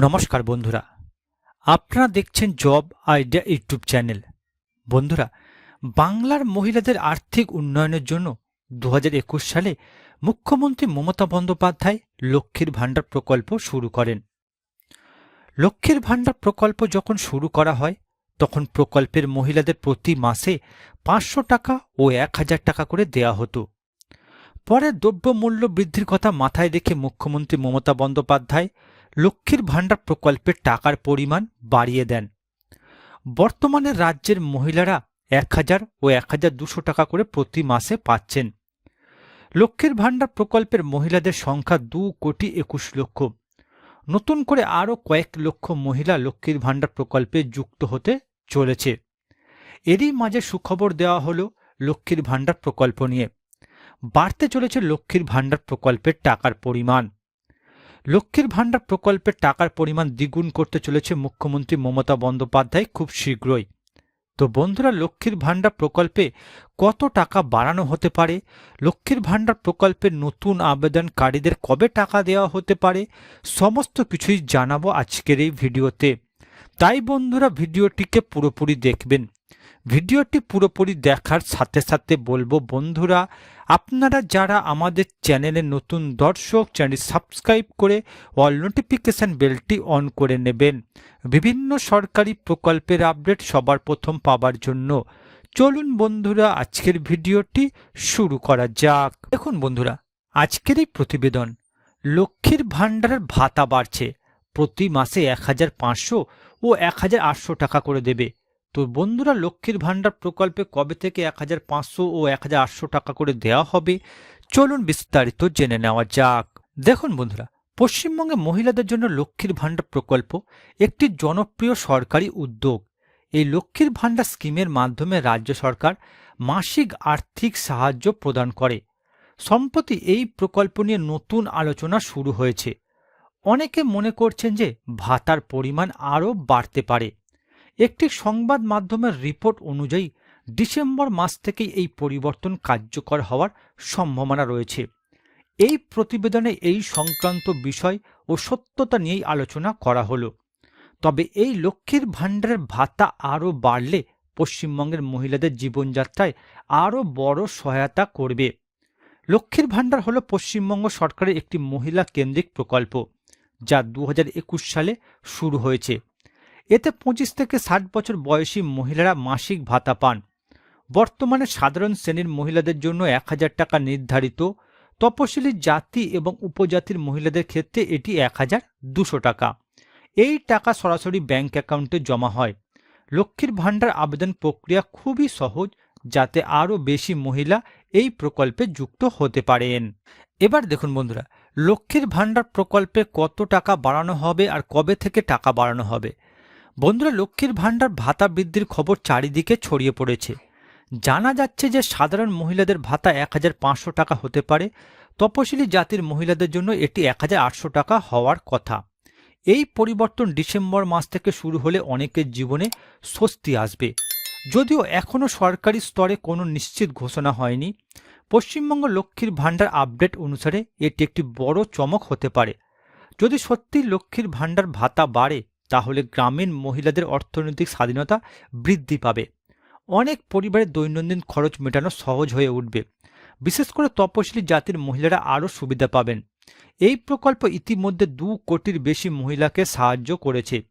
নমস্কার বন্ধুরা। আপনারা দেখছেন জব আইডিয়া ইউটিউব চ্যানেল। বন্ধুরা, বাংলার মহিলাদের আর্থিক উন্নয়নের জন্য দু হাজার একুশ সালে মুখ্যমন্ত্রী মমতা বন্দ্যোপাধ্যায় লক্ষ্মীর ভাণ্ডার প্রকল্প শুরু করেন। লক্ষ্মীর ভাণ্ডার প্রকল্প যখন শুরু করা হয়, তখন প্রকল্পের মহিলাদের প্রতি মাসে পাঁচশো টাকা ও এক হাজার টাকা করে দেয়া হতো। পরে দ্রব্যমূল্য বৃদ্ধির কথা মাথায় রেখে মুখ্যমন্ত্রী মমতা বন্দ্যোপাধ্যায় লক্ষ্মীর ভাণ্ডার প্রকল্পের টাকার পরিমাণ বাড়িয়ে দেন। বর্তমানে রাজ্যের মহিলারা এক হাজার ও এক হাজার দুশো টাকা করে প্রতি মাসে পাচ্ছেন। লক্ষ্মীর ভাণ্ডার প্রকল্পের মহিলাদের সংখ্যা দু কোটি একুশ লক্ষ। নতুন করে আরও কয়েক লক্ষ মহিলা লক্ষ্মীর ভাণ্ডার প্রকল্পে যুক্ত হতে চলেছে। এরই মাঝে সুখবর দেওয়া হলো লক্ষ্মীর ভাণ্ডার প্রকল্প নিয়ে। বাড়তে চলেছে লক্ষ্মীর ভাণ্ডার প্রকল্পের টাকার পরিমাণ। লক্ষ্মীর ভাণ্ডার প্রকল্পের টাকার পরিমাণ দ্বিগুণ করতে চলেছে মুখ্যমন্ত্রী মমতা বন্দ্যোপাধ্যায় খুব শীঘ্রই। তো বন্ধুরা, লক্ষ্মীর ভাণ্ডার প্রকল্পে কত টাকা বাড়ানো হতে পারে? লক্ষ্মীর ভাণ্ডার প্রকল্পের নতুন আবেদনকারীদের কবে টাকা দেওয়া হতে পারে? সমস্ত কিছুই জানাব আজকের এই ভিডিওতে। তাই বন্ধুরা ভিডিওটিকে পুরোপুরি দেখবেন। ভিডিওটি পুরোপুরি দেখার সাথে সাথে বলব, বন্ধুরা, আপনারা যারা আমাদের চ্যানেলে নতুন দর্শক, চ্যানেল সাবস্ক্রাইব করে অল নোটিফিকেশান বেলটি অন করে নেবেন। বিভিন্ন সরকারি প্রকল্পের আপডেট সবার প্রথম পাবার জন্য। চলুন বন্ধুরা, আজকের ভিডিওটি শুরু করা যাক। দেখুন বন্ধুরা, আজকের এই প্রতিবেদন, লক্ষ্মীর ভাণ্ডারের ভাতা বাড়ছে। প্রতি মাসে এক হাজার পাঁচশো ও এক হাজার আটশো টাকা করে দেবে। তো বন্ধুরা, লক্ষ্মীর ভাণ্ডার প্রকল্পে কবে থেকে এক হাজার পাঁচশো ও এক হাজার আটশো টাকা করে দেওয়া হবে, চলুন বিস্তারিত জেনে নেওয়া যাক। দেখুন বন্ধুরা, পশ্চিমবঙ্গে মহিলাদের জন্য লক্ষ্মীর ভাণ্ডার প্রকল্প একটি জনপ্রিয় সরকারি উদ্যোগ। এই লক্ষ্মীর ভাণ্ডার স্কিমের মাধ্যমে রাজ্য সরকার মাসিক আর্থিক সাহায্য প্রদান করে। সম্প্রতি এই প্রকল্প নিয়ে নতুন আলোচনা শুরু হয়েছে। অনেকে মনে করছেন যে ভাতার পরিমাণ আরও বাড়তে পারে। একটি সংবাদ মাধ্যমের রিপোর্ট অনুযায়ী ডিসেম্বর মাস থেকেই এই পরিবর্তন কার্যকর হওয়ার সম্ভাবনা রয়েছে। এই প্রতিবেদনে এই সংক্রান্ত বিষয় ও সত্যতা নিয়েই আলোচনা করা হলো। তবে এই লক্ষ্মীর ভাণ্ডারের ভাতা আরও বাড়লে পশ্চিমবঙ্গের মহিলাদের জীবনযাত্রায় আরও বড় সহায়তা করবে। লক্ষ্মীর ভাণ্ডার হল পশ্চিমবঙ্গ সরকারের একটি মহিলা কেন্দ্রিক প্রকল্প। যা দু হাজার একুশ সালে শুরু হয়েছে। এতে পঁচিশ থেকে ষাট বছর বয়সী মহিলারা মাসিক ভাতা পান। বর্তমানে সাধারণ শ্রেণির মহিলাদের জন্য এক হাজার টাকা নির্ধারিত। তপশিলি জাতি এবং উপজাতির মহিলাদের ক্ষেত্রে এটি এক হাজার দুশো টাকা। এই টাকা সরাসরি ব্যাংক অ্যাকাউন্টে জমা হয়। লক্ষ্মীর ভাণ্ডার আবেদন প্রক্রিয়া খুবই সহজ, যাতে আরও বেশি মহিলা এই প্রকল্পে যুক্ত হতে পারেন। এবার দেখুন বন্ধুরা লক্ষ্মীর ভাণ্ডার প্রকল্পে কত টাকা বাড়ানো হবে আর কবে থেকে টাকা বাড়ানো হবে? বন্ধুরা, লক্ষ্মীর ভাণ্ডার ভাতা বৃদ্ধির খবর চারিদিকে ছড়িয়ে পড়েছে। জানা যাচ্ছে যে সাধারণ মহিলাদের ভাতা এক হাজার পাঁচশো টাকা হতে পারে। তপশিলি জাতির মহিলাদের জন্য এটি এক হাজার আটশো টাকা হওয়ার কথা। এই পরিবর্তন ডিসেম্বর মাস থেকে শুরু হলে অনেকের জীবনে স্বস্তি আসবে। যদিও এখনও সরকারি স্তরে কোনো নিশ্চিত ঘোষণা হয়নি। পশ্চিমবঙ্গ লক্ষ্মীর ভাণ্ডার আপডেট অনুসারে এটি একটি বড় চমক হতে পারে। যদি সত্যি লক্ষ্মীর ভাণ্ডার ভাতা বাড়ে, তাহলে গ্রামীণ মহিলাদের অর্থনৈতিক স্বাধীনতা বৃদ্ধি পাবে। অনেক পরিবারের দৈনন্দিন খরচ মেটানো সহজ হয়ে উঠবে। বিশেষ করে তপশিলি জাতির মহিলারা আরও সুবিধা পাবেন। এই প্রকল্প ইতিমধ্যে দু কোটির বেশি মহিলাকে সাহায্য করেছে।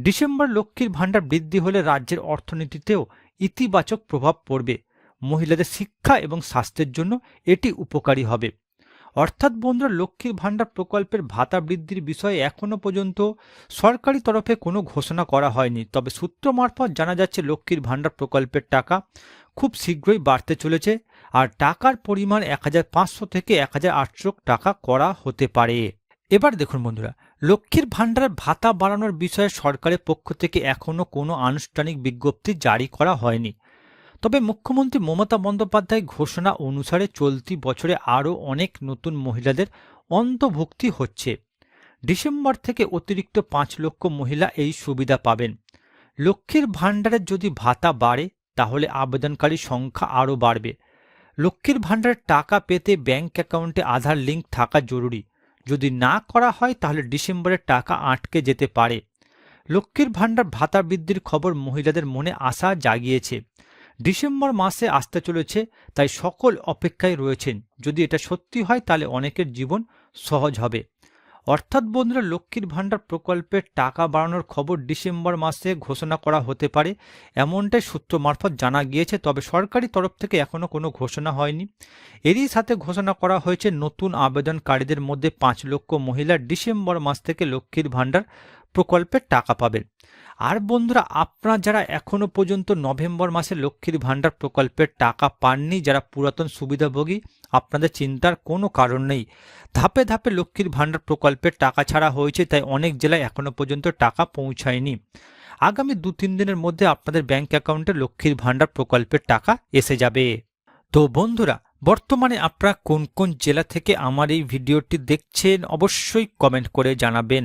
ডিসেম্বর লক্ষ্মীর ভাণ্ডার বৃদ্ধি হলে রাজ্যের অর্থনীতিতেও ইতিবাচক প্রভাব পড়বে। মহিলাদের শিক্ষা এবং স্বাস্থ্যের জন্য এটি উপকারী হবে। অর্থাৎ বন্ধুরা, লক্ষ্মীর ভাণ্ডার প্রকল্পের ভাতা বৃদ্ধির বিষয়ে এখনও পর্যন্ত সরকারি তরফে কোনো ঘোষণা করা হয়নি। তবে সূত্র মারফত জানা যাচ্ছে, লক্ষ্মীর ভাণ্ডার প্রকল্পের টাকা খুব শীঘ্রই বাড়তে চলেছে আর টাকার পরিমাণ এক হাজার পাঁচশো থেকে এক হাজার আটশো টাকা করা হতে পারে। এবার দেখুন বন্ধুরা, লক্ষ্মীর ভাণ্ডারের ভাতা বাড়ানোর বিষয়ে সরকারের পক্ষ থেকে এখনও কোনো আনুষ্ঠানিক বিজ্ঞপ্তি জারি করা হয়নি। তবে মুখ্যমন্ত্রী মমতা বন্দ্যোপাধ্যায় ঘোষণা অনুসারে চলতি বছরে আরও অনেক নতুন মহিলাদের অন্তর্ভুক্তি হচ্ছে। ডিসেম্বর থেকে অতিরিক্ত পাঁচ লক্ষ মহিলা এই সুবিধা পাবেন। লক্ষ্মীর ভাণ্ডারের যদি ভাতা বাড়ে, তাহলে আবেদনকারী সংখ্যা আরও বাড়বে। লক্ষ্মীর ভাণ্ডারের টাকা পেতে ব্যাংক অ্যাকাউন্টে আধার লিঙ্ক থাকা জরুরি। যদি না করা হয়, তাহলে ডিসেম্বরের টাকা আটকে যেতে পারে। লক্ষ্মীর ভাণ্ডার ভাতা বৃদ্ধির খবর মহিলাদের মনে আশা জাগিয়েছে। ডিসেম্বর মাসে আসতে চলেছে, তাই সকল অপেক্ষায় রয়েছেন। যদি এটা সত্যি হয়, তাহলে অনেকের জীবন সহজ হবে। অর্থাৎ বন্ধুরা, লক্ষ্মীর ভাণ্ডার প্রকল্পের টাকা বাড়ানোর খবর ডিসেম্বর মাসে ঘোষণা করা হতে পারে। এমনটাই সূত্র মারফত জানা গিয়েছে, তবে সরকারি তরফ থেকে এখনও কোনো ঘোষণা হয়নি। এরই সাথে ঘোষণা করা হয়েছে, নতুন আবেদনকারীদের মধ্যে পাঁচ লক্ষ মহিলা ডিসেম্বর মাস থেকে লক্ষ্মীর ভাণ্ডার প্রকল্পের টাকা পাবেন। আর বন্ধুরা, আপনারা যারা এখনও পর্যন্ত নভেম্বর মাসে লক্ষ্মীর ভাণ্ডার প্রকল্পের টাকা পাননি, যারা পুরাতন সুবিধাভোগী, আপনাদের চিন্তার কোনো কারণ নেই। ধাপে ধাপে লক্ষ্মীর ভাণ্ডার প্রকল্পের টাকা ছাড়া হয়েছে, তাই অনেক জেলায় এখনও পর্যন্ত টাকা পৌঁছায়নি। আগামী দু তিন দিনের মধ্যে আপনাদের ব্যাংক অ্যাকাউন্টে লক্ষ্মীর ভাণ্ডার প্রকল্পের টাকা এসে যাবে। তো বন্ধুরা, বর্তমানে আপনারা কোন কোন জেলা থেকে আমার এই ভিডিওটি দেখছেন, অবশ্যই কমেন্ট করে জানাবেন।